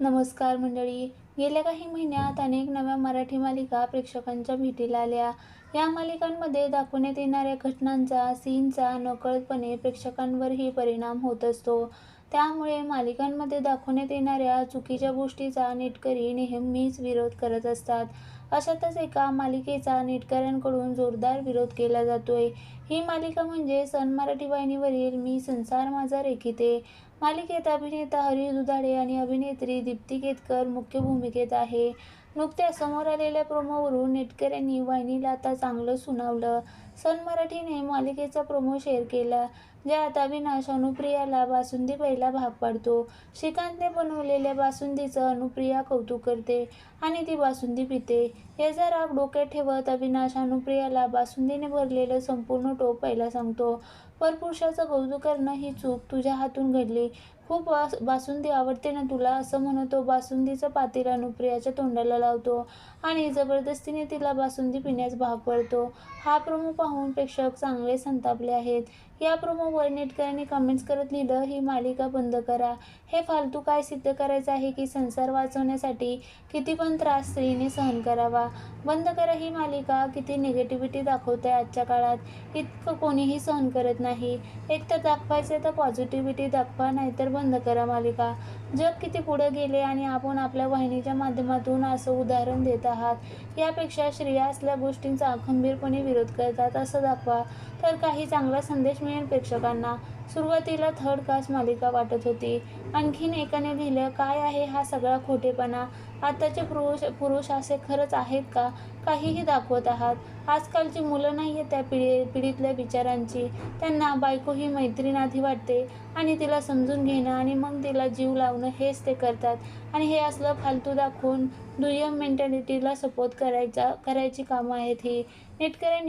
नमस्कार मंडळी. गेल्या काही महिन्यात अनेक नव्या मराठी मालिका प्रेक्षकांच्या भेटीला आल्या. या मालिकांमध्ये दाखवण्यात येणाऱ्या घटनांचा सीनचा नकळतपणे प्रेक्षकांवरही परिणाम होत असतो. त्यामुळे मालिकांमध्ये दाखवण्यात येणाऱ्या चुकीच्या गोष्टीचा नेटकरी नेहमीच विरोध करत असतात. अशातच एका मालिकेचा नेटकऱ्यांकडून जोरदार विरोध केला जातोय. ही मालिका म्हणजे सन मराठी वाहिनीवरील मी संसार माझा रेखिते. मालिकेत अभिनेता हरी दुधाडे आणि अभिनेत्री दीप्ती केतकर मुख्य भूमिकेत आहे. नुकत्याच समोर आलेल्या प्रोमोवरून नेटकऱ्यांनी वाहिनीला आता चांगलं सुनावलं. सन मराठीने मालिकेचा प्रोमो शेअर केला ज्यात अविनाश अनुप्रियाला बासुंदी पहिला भाग पाडतो. श्रीकांतने बनवलेल्या बासुंदीचं अनुप्रिया कौतुक करते आणि ती बासुंदी पिते. याचा राग डोक्यात ठेवत अविनाश अनुप्रियाला बासुंदीने भरलेलं संपूर्ण टोप पहिला सांगतो. परपुरुषाचं कौतुक करणं ही चूक तुझ्या हातून घडली. हो, खूप वास बासुंदी आवडते ना तुला? असं म्हणतो बासुंदीचं पातील अनुप्रियाच्या तोंडाला लावतो आणि जबरदस्तीने तिला बासुंदी पिण्यास भाग पडतो. हा प्रमुख पाहून प्रेक्षक चांगले संतापले आहेत. या प्रोमो वर्णेटकरांनी कमेंट्स करत लिहिलं ही मालिका बंद करा. हे फालतू काय सिद्ध करायचं आहे की संसार वाचवण्यासाठी किती पण त्रास स्त्रीने सहन करावा. बंद करा ही मालिका. किती निगेटिव्हिटी दाखवते आजच्या काळात. इतकं कोणीही सहन करत नाही. एक तर दाखवायचं तर पॉझिटिव्हिटी दाखवा नाहीतर बंद करा मालिका. जग किती पुढे गेले आणि आपण आपल्या वाहिनीच्या माध्यमातून असं उदाहरण देत आहात. यापेक्षा श्रेया असल्या गोष्टींचा खंबीरपणे विरोध करतात असं दाखवा. तर काही चांगला संदेश मिळेल प्रेक्षकांना सुरुवातीला थर्ड कास्ट मालिका वाटत होती. आणखीन एकाने लिहिलं काय आहे हा सगळा खोटेपणा? आताचे पुरुष पुरुष असे खरंच आहेत का? काहीही दाखवत आहात. आजकालची मुलं नाही आहेत त्या पिढी पिढीतल्या विचारांची त्यांना बायको ही मैत्रीण आधी वाटते आणि तिला समजून घेणं आणि मग तिला जीव लावणं हेच ते करतात. आणि हे असलं फालतू दाखवून दुय्यम मेंटॅलिटीला सपोर्ट करायचा करायची कामं आहेत ही. नेटकऱ्यांनी